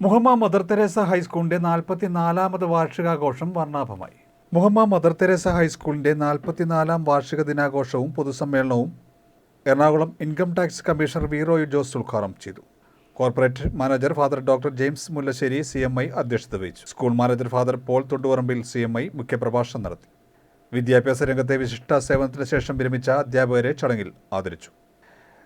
Muhamma mother Teresa ഹൈസ്കൂളിന്റെ നാൽപ്പത്തിനാലാമത് വാർഷികാഘോഷം വർണാഭമായി. മുഹമ്മ മദർ തെരേസ ഹൈസ്കൂളിന്റെ നാൽപ്പത്തിനാലാം വാർഷിക ദിനാഘോഷവും പൊതുസമ്മേളനവും എറണാകുളം ഇൻകം ടാക്സ് കമ്മീഷണർ വീറോയു ജോസ് ഉദ്ഘാടനം ചെയ്തു. Corporate manager father doctor James Mullassery C M I അധ്യക്ഷത വഹിച്ചു. School manager father Paul Thondiparambil C M I മുഖ്യപ്രഭാഷണം നടത്തി. വിദ്യാഭ്യാസ രംഗത്തെ വിശിഷ്ട സേവനത്തിന് ശേഷം വിരമിച്ച അധ്യാപകരെ ചടങ്ങിൽ ആദരിച്ചു.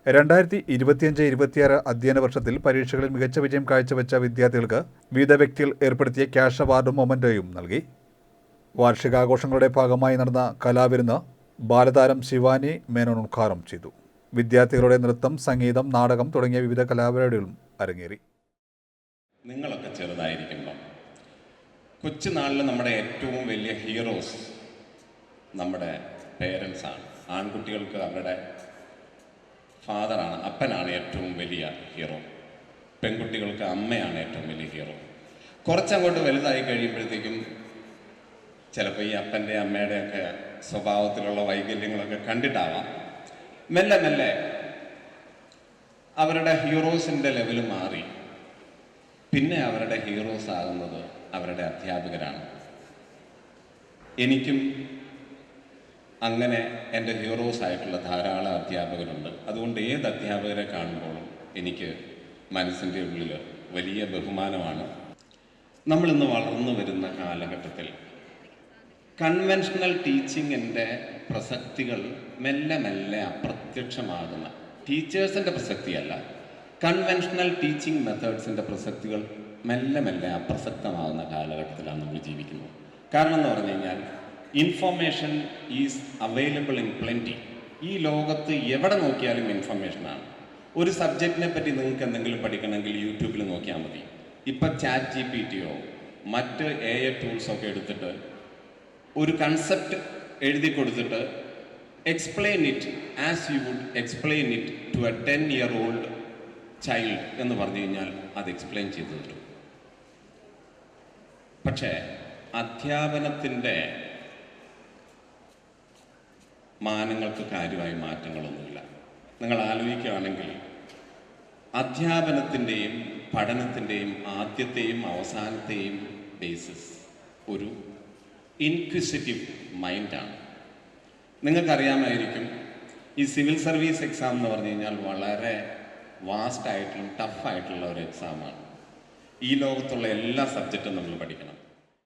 രണ്ടായിരത്തി ഇരുപത്തിയഞ്ച് ഇരുപത്തിയാറ് അധ്യയന വർഷത്തിൽ പരീക്ഷകളിൽ മികച്ച വിജയം കാഴ്ചവെച്ച വിദ്യാർത്ഥികൾക്ക് വിവിധ വ്യക്തികൾ ഏർപ്പെടുത്തിയ ക്യാഷ് അവാർഡും മൊമന്റോയും നൽകി. വാർഷികാഘോഷങ്ങളുടെ ഭാഗമായി നടന്ന കലാവിരുന്ന് ബാലതാരം ശിവാനി മേനോൻ ഉദ്ഘാടനം ചെയ്തു. വിദ്യാർത്ഥികളുടെ നൃത്തം സംഗീതം നാടകം തുടങ്ങിയ വിവിധ കലാപരിപാടികളും അരങ്ങേറി. നിങ്ങളൊക്കെ ചെറുതായിരിക്കുമ്പോൾ കൊച്ചുനാളിൽ നമ്മുടെ ഏറ്റവും വലിയ ഹീറോസ് നമ്മുടെ പേരൻസാണ്. ആൺകുട്ടികൾക്ക് അവരുടെ ഫാദറാണ് അപ്പനാണ് ഏറ്റവും വലിയ ഹീറോ പെൺകുട്ടികൾക്ക് അമ്മയാണ് ഏറ്റവും വലിയ ഹീറോ കുറച്ചങ്ങോട്ട് വലുതായി കഴിയുമ്പോഴത്തേക്കും ചിലപ്പോൾ ഈ അപ്പന്റെ അമ്മയുടെയൊക്കെ സ്വഭാവത്തിലുള്ള വൈകല്യങ്ങളൊക്കെ കണ്ടിട്ടാവാം. മെല്ലെ മെല്ലെ അവരുടെ ഹീറോസിന്റെ ലെവൽ മാറി. പിന്നെ അവരുടെ ഹീറോസ് ആകുന്നത് അവരുടെ അധ്യാപകരാണ്. എനിക്കും അങ്ങനെ എന്റെ ഹീറോസ് ആയിട്ടുള്ള ധാരാളം അധ്യാപകരുണ്ട്. അതുകൊണ്ട് ഏത് അധ്യാപകരെ കാണുമ്പോഴും എനിക്ക് മനസ്സിന്റെ ഉള്ളിൽ വലിയ ബഹുമാനമാണ്. നമ്മളിന്ന് വളർന്നു വരുന്ന കാലഘട്ടത്തിൽ കൺവെൻഷണൽ ടീച്ചിങ്ങിന്റെ പ്രസക്തികൾ മെല്ലെ മെല്ലെ അപ്രത്യക്ഷമാകുന്ന ടീച്ചേഴ്സിന്റെ പ്രസക്തിയല്ല കൺവെൻഷണൽ ടീച്ചിങ് മെത്തേഡ്സിന്റെ പ്രസക്തികൾ മെല്ലെ മെല്ലെ അപ്രസക്തമാകുന്ന കാലഘട്ടത്തിലാണ് നമ്മൾ ജീവിക്കുന്നത്. കാരണം എന്ന് പറഞ്ഞു കഴിഞ്ഞാൽ information is available in plenty ഈ ലോകത്ത് എവിടെ നോക്കിയാലും ഇൻഫർമേഷനാണ് ഒരു സബ്ജക്റ്റിനെ പറ്റി നിങ്ങൾക്ക് എന്തെങ്കിലും പഠിക്കണമെങ്കിൽ യൂട്യൂബിൽ നോക്കിയാൽ മതി. ഇപ്പം ചാറ്റ് ജി പി ടിയോ മറ്റ് എ എ ടൂൾസൊക്കെ എടുത്തിട്ട് ഒരു കൺസെപ്റ്റ് എഴുതി കൊടുത്തിട്ട് explain it as you would explain it to a ten year old child എന്ന് പറഞ്ഞു കഴിഞ്ഞാൽ അത് എക്സ്പ്ലെയിൻ ചെയ്തു തരും. പക്ഷേ അധ്യാപനത്തിന്റെ മാനങ്ങൾക്ക് കാര്യമായ മാറ്റങ്ങളൊന്നുമില്ല. നിങ്ങൾ ആലോചിക്കുകയാണെങ്കിൽ അധ്യാപനത്തിന്റെയും പഠനത്തിന്റെയും ആദ്യത്തെയും അവസാനത്തെയും ബേസിസ് ഒരു ഇൻക്വിസിറ്റീവ് മൈൻഡാണ് നിങ്ങൾക്കറിയാമായിരിക്കും ഈ സിവിൽ സർവീസ് എക്സാം എന്ന് പറഞ്ഞു കഴിഞ്ഞാൽ വളരെ വാസ്റ്റ് ആയിട്ടുള്ള ടഫായിട്ടുള്ള ഒരു എക്സാമാണ് ഈ ലോകത്തുള്ള എല്ലാ സബ്ജക്റ്റും നമ്മൾ പഠിക്കണം.